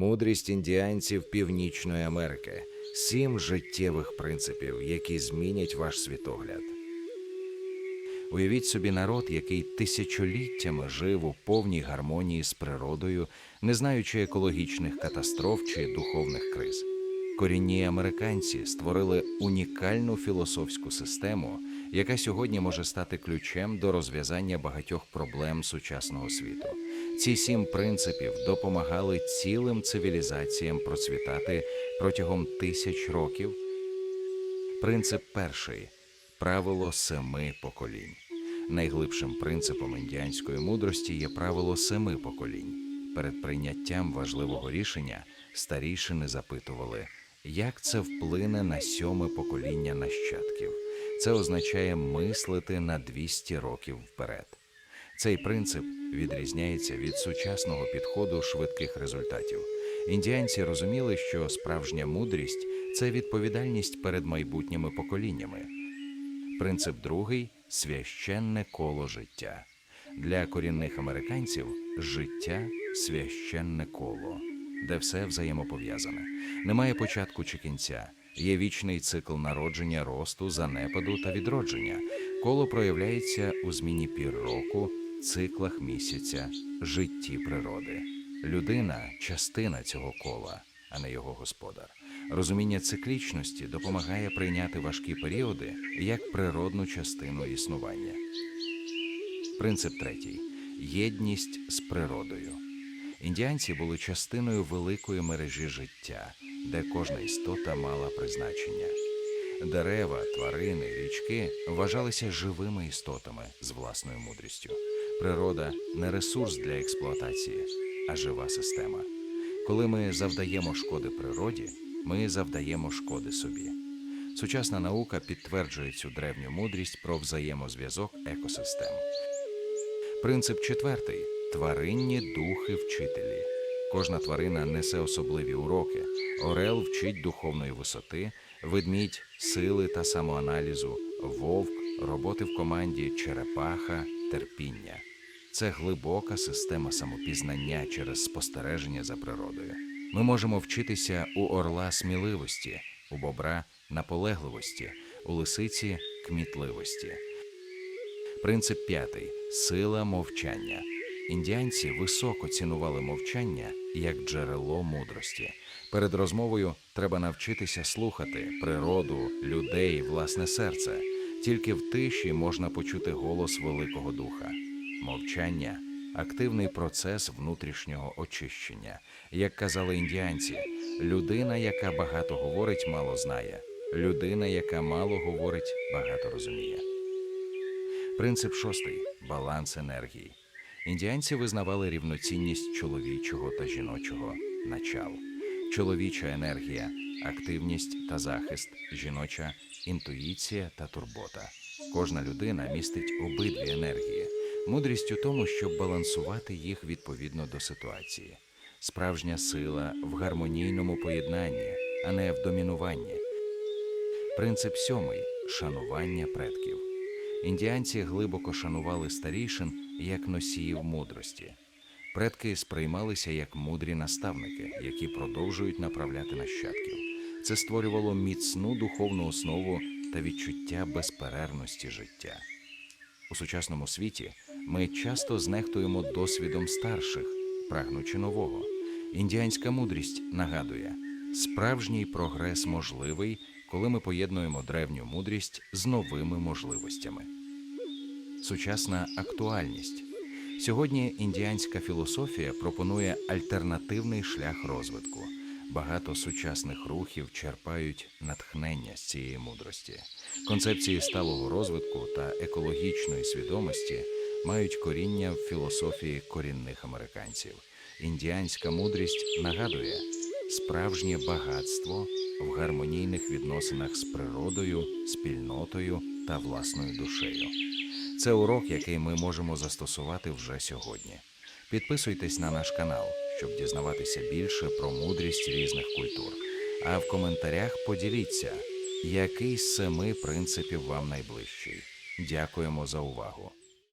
Мудрість індіанців Північної Америки. Сім життєвих принципів, які змінять ваш світогляд. Уявіть собі народ, який тисячоліттями жив у повній гармонії з природою, не знаючи екологічних катастроф чи духовних криз. Корінні американці створили унікальну філософську систему, яка сьогодні може стати ключем до розв'язання багатьох проблем сучасного світу. Ці сім принципів допомагали цілим цивілізаціям процвітати протягом тисяч років. Принцип перший правило семи поколінь. Найглибшим принципом індіанської мудрості є правило семи поколінь. Перед прийняттям важливого рішення старішини запитували, як це вплине на сьоме покоління нащадків. Це означає мислити на 200 років вперед. Цей принцип відрізняється від сучасного підходу швидких результатів. Індіанці розуміли, що справжня мудрість це відповідальність перед майбутніми поколіннями. Принцип другий священне коло життя. Для корінних американців життя священне коло, де все взаємопов'язане. Немає початку чи кінця. Є вічний цикл народження, росту, занепаду та відродження. Коло проявляється у зміні пір року, циклах місяця, житті природи. Людина частина цього кола, а не його господар. Розуміння циклічності допомагає прийняти важкі періоди як природну частину існування. Принцип третій єдність з природою. Індіанці були частиною великої мережі життя, де кожна істота мала призначення. Дерева, тварини, річки вважалися живими істотами з власною мудрістю. Природа не ресурс для експлуатації, а жива система. Коли ми завдаємо шкоди природі, ми завдаємо шкоди собі. Сучасна наука підтверджує цю древню мудрість про взаємозв'язок екосистем. Принцип четвертий тваринні духи вчителі. Кожна тварина несе особливі уроки. Орел вчить духовної висоти, ведмідь сили та самоаналізу, вовк, роботи в команді, черепаха, терпіння. Це глибока система самопізнання через спостереження за природою. Ми можемо вчитися у орла сміливості, у бобра наполегливості, у лисиці кмітливості. Принцип п'ятий сила мовчання. Індіанці високо цінували мовчання як джерело мудрості. Перед розмовою треба навчитися слухати природу, людей, власне серце. Тільки в тиші можна почути голос Великого Духа. Мовчання активний процес внутрішнього очищення. Як казали індіанці, людина, яка багато говорить, мало знає. Людина, яка мало говорить, багато розуміє. Принцип шостий баланс енергії. Індіанці визнавали рівноцінність чоловічого та жіночого начал. Чоловіча енергія, активність та захист, жіноча інтуїція та турбота. Кожна людина містить обидві енергії. Мудрість у тому, щоб балансувати їх відповідно до ситуації. Справжня сила в гармонійному поєднанні, а не в домінуванні. Принцип сьомий шанування предків. Індіанці глибоко шанували старішин як носіїв мудрості. Предки сприймалися як мудрі наставники, які продовжують направляти нащадків. Це створювало міцну духовну основу та відчуття безперервності життя. У сучасному світі ми часто знехтуємо досвідом старших, прагнучи нового. Індіанська мудрість нагадує, справжній прогрес можливий, коли ми поєднуємо древню мудрість з новими можливостями. Сучасна актуальність. Сьогодні індіанська філософія пропонує альтернативний шлях розвитку. Багато сучасних рухів черпають натхнення з цієї мудрості. Концепції сталого розвитку та екологічної свідомості мають коріння в філософії корінних американців. Індіанська мудрість нагадує справжнє багатство в гармонійних відносинах з природою, спільнотою та власною душею. Це урок, який ми можемо застосувати вже сьогодні. Підписуйтесь на наш канал, щоб дізнаватися більше про мудрість різних культур. А в коментарях поділіться, який з семи принципів вам найближчий. Дякуємо за увагу.